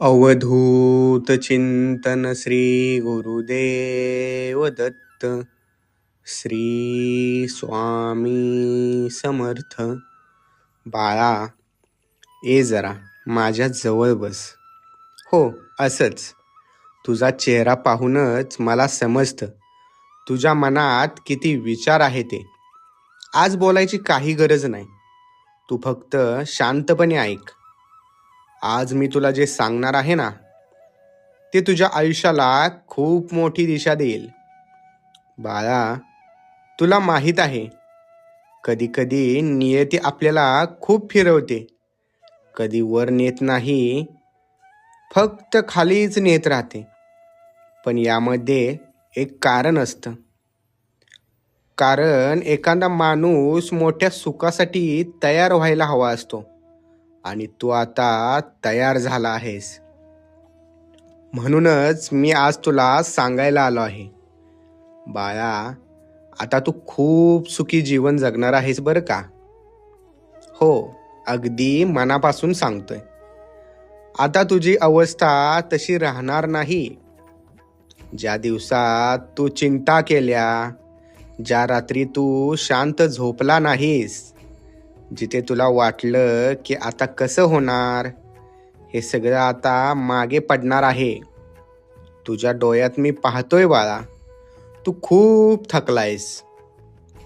अवधूत चिंतन श्री गुरुदेव दत्त श्री स्वामी समर्थ. बाळा ए जरा माझ्या जवळ बस. हो असंच. तुझा चेहरा पाहूनच मला समजतं. तुझ्या मनात किती विचार आहे ते. आज बोलायची काही गरज नाही. तू फक्त शांतपणे ऐक. आज मी तुला जे सांगणार आहे ना ते तुझ्या आयुष्याला खूप मोठी दिशा देईल. बाळा तुला माहीत आहे कधी कधी नियती आपल्याला खूप फिरवते. कधी वर नेत नाही फक्त खालीच नेत राहते. पण यामध्ये एक कारण असतं. कारण एखादा माणूस मोठ्या सुखासाठी तयार व्हायला हवा असतो. आणि तू आता तयार झाला आहेस. म्हणूनच मी आज तुला सांगायला आलो आहे. बाळा आता तू खूप सुखी जीवन जगणार आहेस बरं का? हो अगदी मनापासून सांगतोय. आता तुझी अवस्था तशी राहणार नाही. ज्या दिवसात तू चिंता केल्या ज्या रात्री तू शांत झोपला नाहीस जिथे तुला वाटलं की आता कसं होणार? हे सगळं आता मागे पडणार आहे. तुझ्या डोळ्यात मी पाहतोय बाळा. तू खूप थकलायस.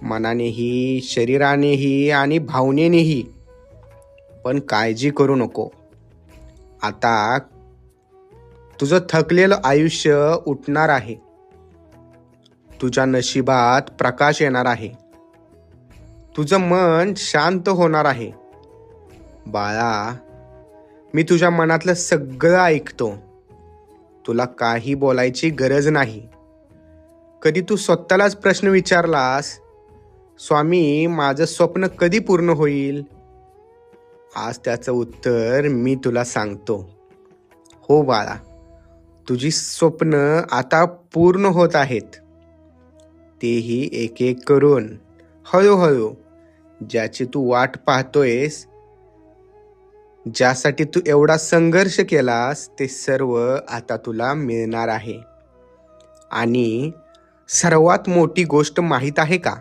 मनानेही शरीरानेही आणि भावनेनेही. पण काळजी करू नको. आता तुझं थकलेलं आयुष्य उठणार आहे. तुझ्या नशिबात प्रकाश येणार आहे. तुझं मन शांत होणार आहे. बाळा मी तुझ्या मनातलं सगळं ऐकतो. तुला काही बोलायची गरज नाही. कधी तू स्वतःलाच प्रश्न विचारलास स्वामी माझं स्वप्न कधी पूर्ण होईल? आज त्याचं उत्तर मी तुला सांगतो. हो बाळा तुझी स्वप्न आता पूर्ण होत आहेत. तेही एक एक करून हळूहळू. ज्याची तू वाट पाहतोयस ज्यासाठी तू एवढा संघर्ष केलास ते सर्व आता तुला मिळणार आहे. आणि सर्वात मोठी गोष्ट माहीत आहे का?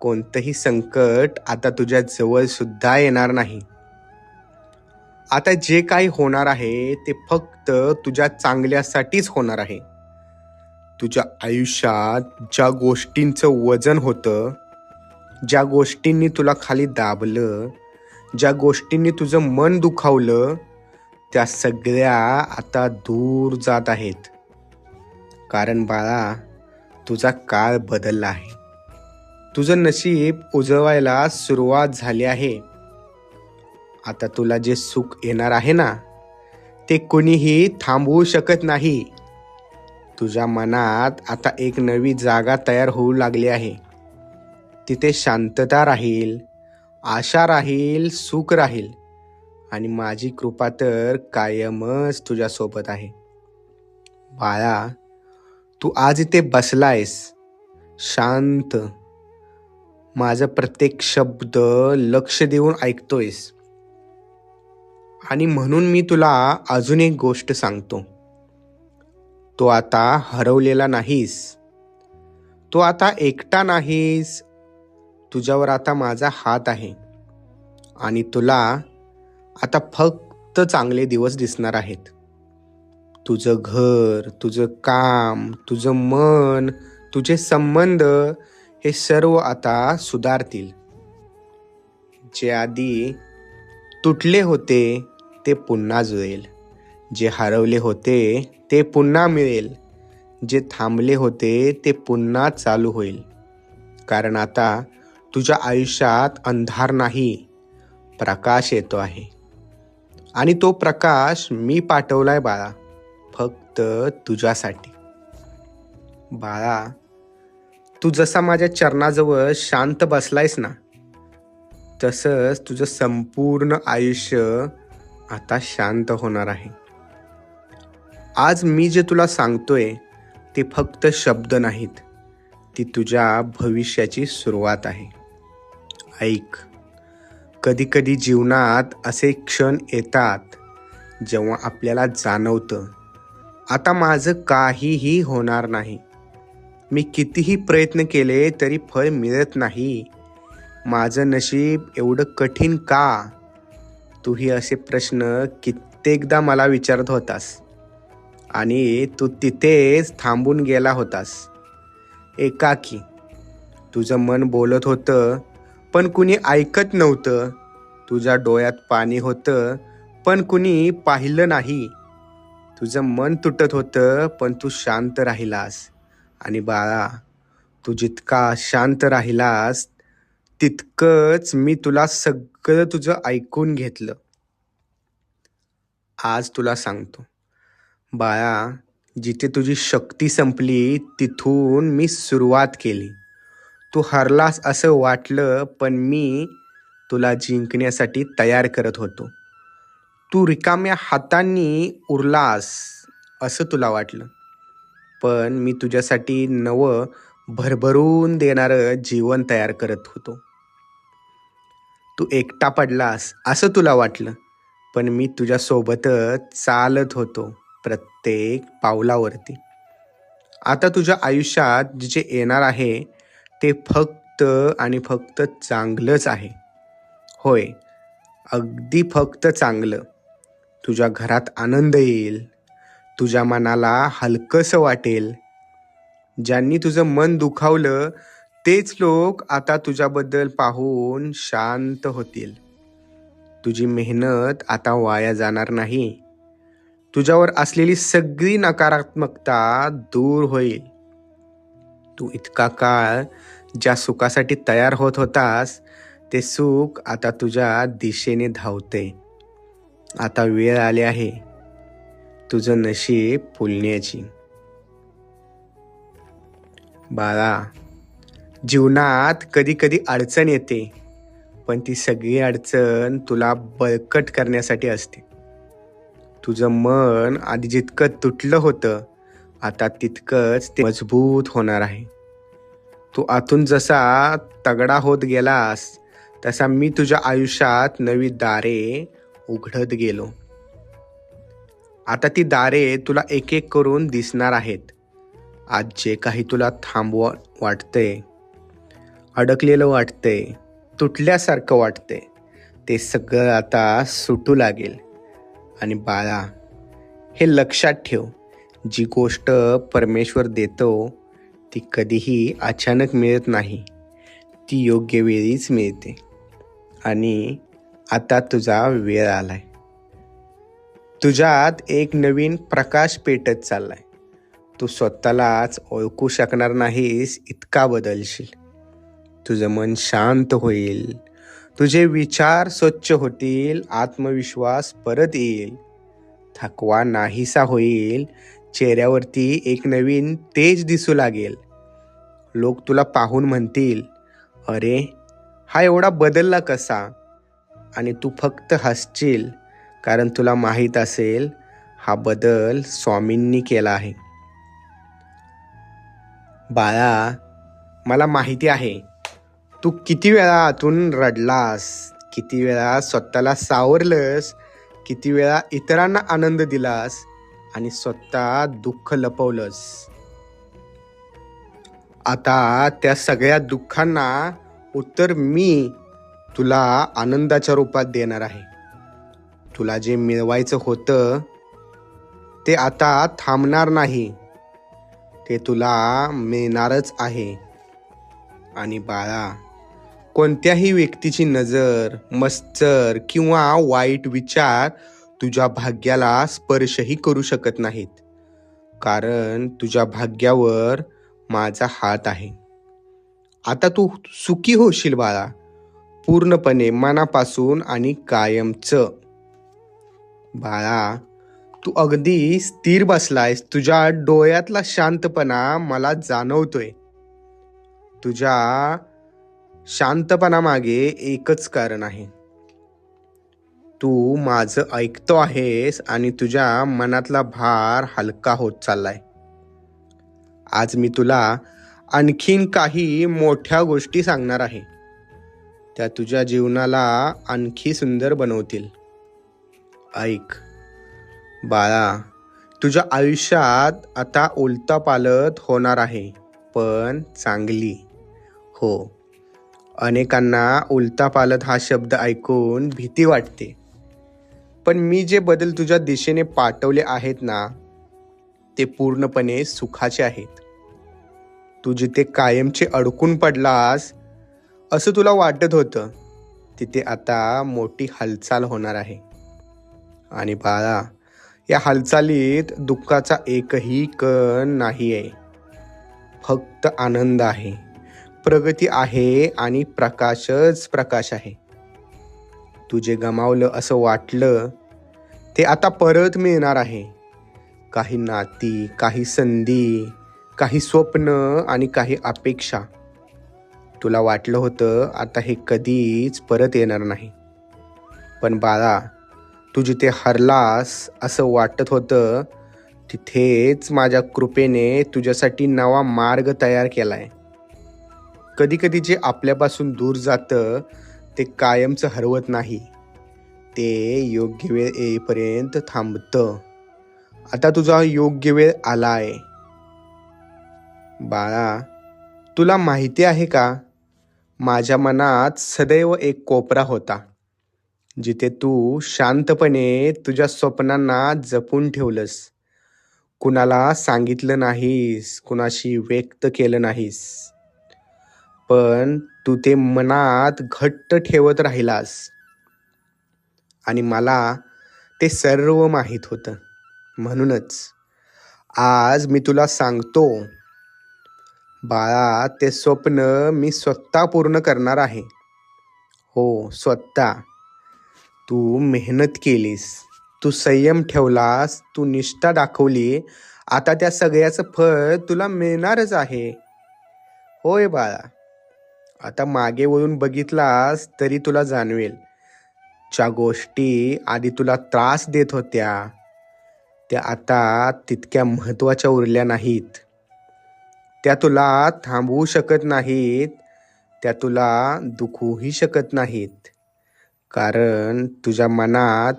कोणतंही संकट आता तुझ्या जवळ सुद्धा येणार नाही. आता जे काही होणार आहे ते फक्त तुझ्या चांगल्यासाठीच होणार आहे. तुझ्या आयुष्यात ज्या गोष्टींचं वजन होतं ज्या गोष्टींनी तुला खाली दाबलं ज्या गोष्टींनी तुझं मन दुखावलं त्या सगळ्या आता दूर जात आहेत. कारण बाळा तुझा काळ बदलला आहे. तुझं नशीब उजवायला सुरुवात झाली आहे. आता तुला जे सुख येणार आहे ना ते कोणीही थांबवू शकत नाही. तुझ्या मनात आता एक नवी जागा तयार होऊ लागली आहे. तिथे शांतता राहील आशा राहील सुख राहील. आणि माझी कृपा तर कायमच तुझ्यासोबत आहे. बाळा तू आज इथे बसलायस. शांत. माझं प्रत्येक शब्द लक्ष देऊन ऐकतोयस. आणि म्हणून मी तुला अजून एक गोष्ट सांगतो. तो आता हरवलेला नाहीस. तो आता एकटा नाहीस. तुझ्यावर आता माझा हात आहे. आणि तुला आता फक्त चांगले दिवस दिसणार आहेत. तुझं घर तुझं काम तुझं मन तुझे संबंध हे सर्व आता सुधारतील. जे आधी तुटले होते ते पुन्हा जुळेल. जे हरवले होते ते पुन्हा मिळेल. जे थांबले होते ते पुन्हा चालू होईल. कारण आता तुझ्या आयुष्यात अंधार नाही प्रकाश येतो आहे. आणि तो प्रकाश मी पाठवलाय बाळा फक्त तुझ्यासाठी. बाळा तू जसा माझ्या चरणाजवळ शांत बसलायस ना तसंच तुझं संपूर्ण आयुष्य आता शांत होणार आहे. आज मी जे तुला सांगतोय ते फक्त शब्द नाहीत ती तुझ्या भविष्याची सुरुवात आहे. ऐक. कधीकधी जीवनात असे क्षण येतात जेव्हा आपल्याला जाणवतं आता माझं काहीही होणार नाही. मी कितीही प्रयत्न केले तरी फळ मिळत नाही. माझं नशीब एवढं कठीण का? तूही असे प्रश्न कित्येकदा मला विचारत होतास आणि तू तिथेच थांबून गेला होतास. एकाकी तुझं मन बोलत होतं पण कुणी ऐकत नव्हतं. तुझ्या डोळ्यात पाणी होतं पण कुणी पाहिलं नाही. तुझं मन तुटत होतं पण तू शांत राहिलास. आणि बाळा तू जितका शांत राहिलास तितकंच मी तुला सगळं तुझं ऐकून घेतलं. आज तुला सांगतो. बाळा जिथे तुझी शक्ती संपली तिथून मी सुरुवात केली. तू हरलास असं वाटलं पण मी तुला जिंकण्यासाठी तयार करत होतो. तू रिकाम्या हातांनी उरलास असं तुला वाटलं. पण मी तुझ्यासाठी नवं भरभरून देणारं जीवन तयार करत होतो. तू एकटा पडलास असं तुला वाटलं पण मी तुझ्यासोबतच चालत होतो प्रत्येक पावलावरती. आता तुझ्या आयुष्यात जे येणार आहे ते फक्त आणि फक्त चांगलंच आहे. होय अगदी फक्त चांगलं. तुझ्या घरात आनंद येईल. तुझ्या मनाला हलकंसं वाटेल. ज्यांनी तुझं मन दुखावलं तेच लोक आता तुझ्याबद्दल पाहून शांत होतील. तुझी मेहनत आता वाया जाणार नाही. तुझ्यावर असलेली सगळी नकारात्मकता दूर होईल. तू इतका काळ ज्या सुखासाठी तयार होत होतास ते सुख आता तुझ्या दिशेने धावते. आता वेळ आली आहे तुझं नशीब फुलण्याची. बाळा जीवनात कधी कधी अडचण येते पण ती सगळी अडचण तुला बळकट करण्यासाठी असते. तुझं मन आधी जितकं तुटलं होतं आता तितकंच ते मजबूत होणार आहे. तू आतून जसा तगडा होत गेलास तसा मी तुझ्या आयुष्यात नवी दारे उघडत गेलो. आता ती दारे तुला एक एक करून दिसणार आहेत. आज जे काही तुला थांबव वाटतंय अडकलेलं वाटतंय तुटल्यासारखं वाटतंय ते सगळं आता सुटू लागेल. आणि बाळा हे लक्षात ठेव. जी गोष्ट परमेश्वर देतो ती कधीही अचानक मिळत नाही. ती योग्य वेळीच मिळते. आणि आता तुझा वेळ आलाय. तुझ्यात एक नवीन प्रकाश पेटत चाललाय. तू स्वतःलाच ओळखू शकणार नाहीस इतका बदलशील. तुझं मन शांत होईल. तुझे विचार स्वच्छ होतील आत्मविश्वास परत येईल. थकवा नाहीसा होईल चेहऱ्यावरती एक नवीन तेज दिसू लागेल. लोक तुला पाहून म्हणतील अरे हा एवढा बदलला कसा? आणि तू फक्त हसशील कारण तुला माहीत असेल हा बदल स्वामींनी केला आहे. बाळा मला माहिती आहे. तू किती वेळा आतून रडलास किती वेळा स्वतःला सावरलंस किती वेळा इतरांना आनंद दिलास आणि स्वतः दुःख लपवलंस. आता त्या सगळ्या दुःखांना उत्तर मी तुला आनंदाच्या रूपात देणार आहे. तुला जे मिळवायचं होतं ते आता थांबणार नाही. ते तुला मिळणारच आहे. आणि बाळा कोणत्याही व्यक्तीची नजर मस्तर किंवा वाईट विचार तुझ्या भाग्याला स्पर्शही करू शकत नाहीत. कारण तुझ्या भाग्यावर माझा हात आहे. आता तू सुखी होशील बाळा. पूर्णपणे मनापासून आणि कायमच. बाळा तू अगदी स्थिर बसलायस. तुझ्या डोळ्यातला शांतपणा मला जाणवतोय. तुझ्या शांतपणामागे एकच कारण आहे. तू माझं ऐकतो आहेस आणि तुझ्या मनातला भार हलका होत चाललाय. आज मी तुला आणखीन काही मोठ्या गोष्टी सांगणार आहे. त्या तुझ्या जीवनाला आणखी सुंदर बनवतील. ऐक बाळा तुझ्या आयुष्यात आता उलता पालत होणार आहे पण चांगली. हो अनेकांना उलता पालत हा शब्द ऐकून भीती वाटते. पण मी जे बदल तुझ्या दिशेने पाठवले आहेत ना ते पूर्णपणे सुखाचे आहेत. तू जिथे कायमचे अडकून पडलास असं तुला वाटत होतं तिथे आता मोठी हालचाल होणार आहे. आणि बाळा या हालचालीत दुःखाचा एकही कण नाही आहे फक्त आनंद आहे प्रगती आहे आणि प्रकाशच प्रकाश आहे. तू जे गमावलं असं वाटलं ते आता परत मिळणार आहे. काही नाती काही संधी काही स्वप्न आणि काही अपेक्षा. तुला वाटलं होतं आता हे कधीच परत येणार नाही. पण बाळा तू जिथे हरलास असं वाटत होतं तिथेच माझ्या कृपेने तुझ्यासाठी नवा मार्ग तयार केलाय. कधी कधी जे आपल्यापासून दूर जातं ते कायमचं हरवत नाही. ते योग्य वेळ येईपर्यंत थांबतं. आता तुझा योग्य वेळ आला आहे बाळा तुला माहिती आहे का? माझ्या मनात सदैव एक कोपरा होता जिथे तू शांतपणे तुझ्या स्वप्नांना जपून ठेवलंस. कुणाला सांगितलं नाहीस कुणाशी व्यक्त केलं नाहीस. पण तू ते मनात घट्ट ठेवत राहिलास. आणि मला ते सर्व माहीत होतं. म्हणूनच आज मी तुला सांगतो बाळा ते स्वप्न मी स्वतः पूर्ण करणार आहे. हो स्वतः. तू मेहनत केलीस. तू संयम ठेवलास. तू निष्ठा दाखवली. आता त्या सगळ्याचं फळ तुला मिळणारच आहे. होय बाळा. आता मागे वळून बघितलास तरी तुला जाणवेल. ज्या गोष्टी आधी तुला त्रास देत होत्या. त्या आता तितक्या महत्त्वाच्या उरल्या नाहीत. त्या तुला थांबवू शकत नाहीत. त्या तुला दुखवूही शकत नाहीत. कारण तुझ्या मनात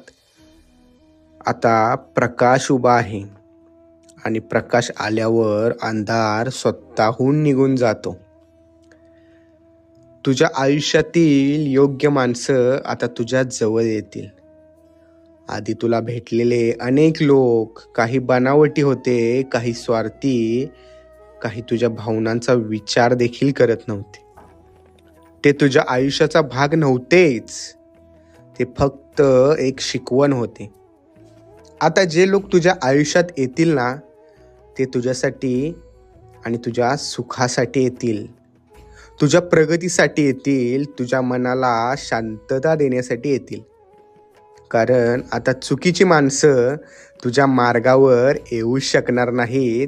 आता प्रकाश उभा आहे. आणि प्रकाश आल्यावर अंधार स्वतःहून निघून जातो. तुझ्या आयुष्यातील योग्य माणसं आता तुझ्या जवळ येतील. आधी तुला भेटलेले अनेक लोक काही बनावटी होते काही स्वार्थी काही तुझ्या भावनांचा विचार देखील करत नव्हते. ते तुझ्या आयुष्याचा भाग नव्हतेच. ते फक्त एक शिकवण होते. आता जे लोक तुझ्या आयुष्यात येतील ना ते तुझ्यासाठी आणि तुझ्या सुखासाठी येतील. तुझ्या प्रगतीसाठी येतील तुझ्या मनाला शांतता देण्यासाठी येतील. कारण आता चुकीची माणसं तुझ्या मार्गावर येऊ शकणार नाहीत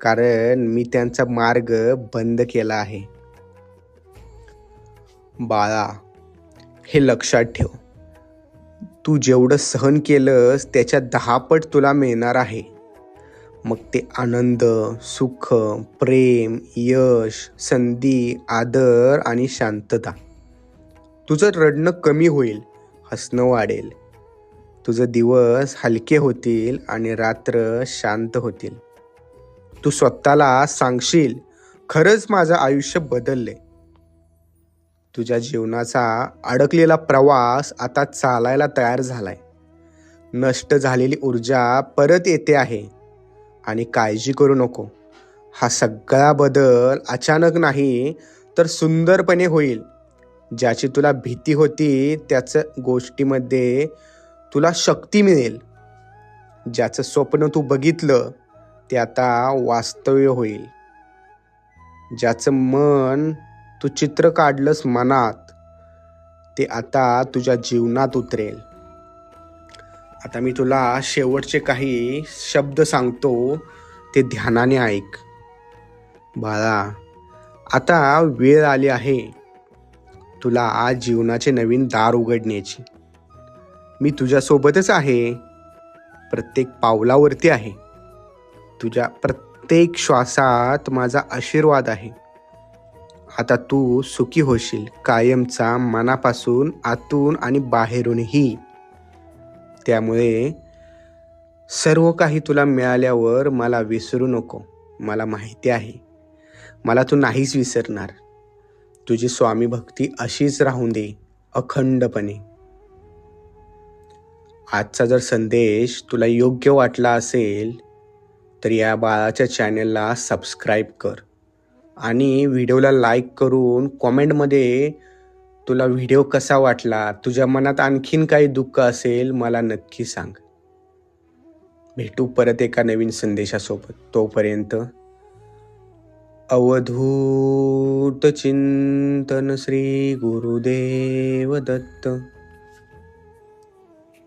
कारण मी त्यांचा मार्ग बंद केला आहे. बाळा हे लक्षात ठेव. तू जेवढं सहन केलंस त्याच्या दहापट तुला मिळणार आहे. मग ते आनंद सुख प्रेम यश संधी आदर आणि शांतता. तुझं रडणं कमी होईल हसणं वाढेल. तुझं दिवस हलके होतील आणि रात्र शांत होतील. तू स्वतःला सांगशील खरंच माझं आयुष्य बदलले तुझ्या जीवनाचा अडकलेला प्रवास आता चालायला तयार झालाय. नष्ट झालेली ऊर्जा परत येते आहे. आणि काळजी करू नको. हा सगळा बदल अचानक नाही तर सुंदरपणे होईल. ज्याची तुला भीती होती त्याचं गोष्टीमध्ये तुला शक्ती मिळेल. ज्याचं स्वप्न तू बघितलं ते आता वास्तव्य होईल. ज्याचं मन तू चित्र काढलंस मनात ते आता तुझ्या जीवनात उतरेल. आता मी तुला शेवटचे काही शब्द सांगतो ते ध्यानाने ऐक. बाळा आता वेळ आली आहे. तुला आज जीवनाचे नवीन दार उघडण्याची. मी तुझ्यासोबतच आहे. प्रत्येक पावलावरती आहे. तुझ्या प्रत्येक श्वासात माझा आशीर्वाद आहे. आता तू सुखी होशील. कायमचा मनापासून आतून आणि बाहेरूनही. त्यामुळे सर्व काही तुला मिळाल्यावर मला विसरू नको. मला माहिती आहे. मला तू नाहीच विसरणार. तुझी स्वामी भक्ती अशीच राहून दे अखंडपणे. आजचा जर संदेश तुला योग्य वाटला असेल तर या बाळाच्या चॅनलला सबस्क्राईब कर आणि व्हिडिओला लाईक करून कॉमेंटमध्ये तुला व्हिडिओ कसा वाटला? तुझ्या मनात आणखीन काही दुःख असेल मला नक्की सांग. भेटू परत एका नवीन संदेशासोबत. तोपर्यंत अवधूत चिंतन श्री गुरुदेव दत्त.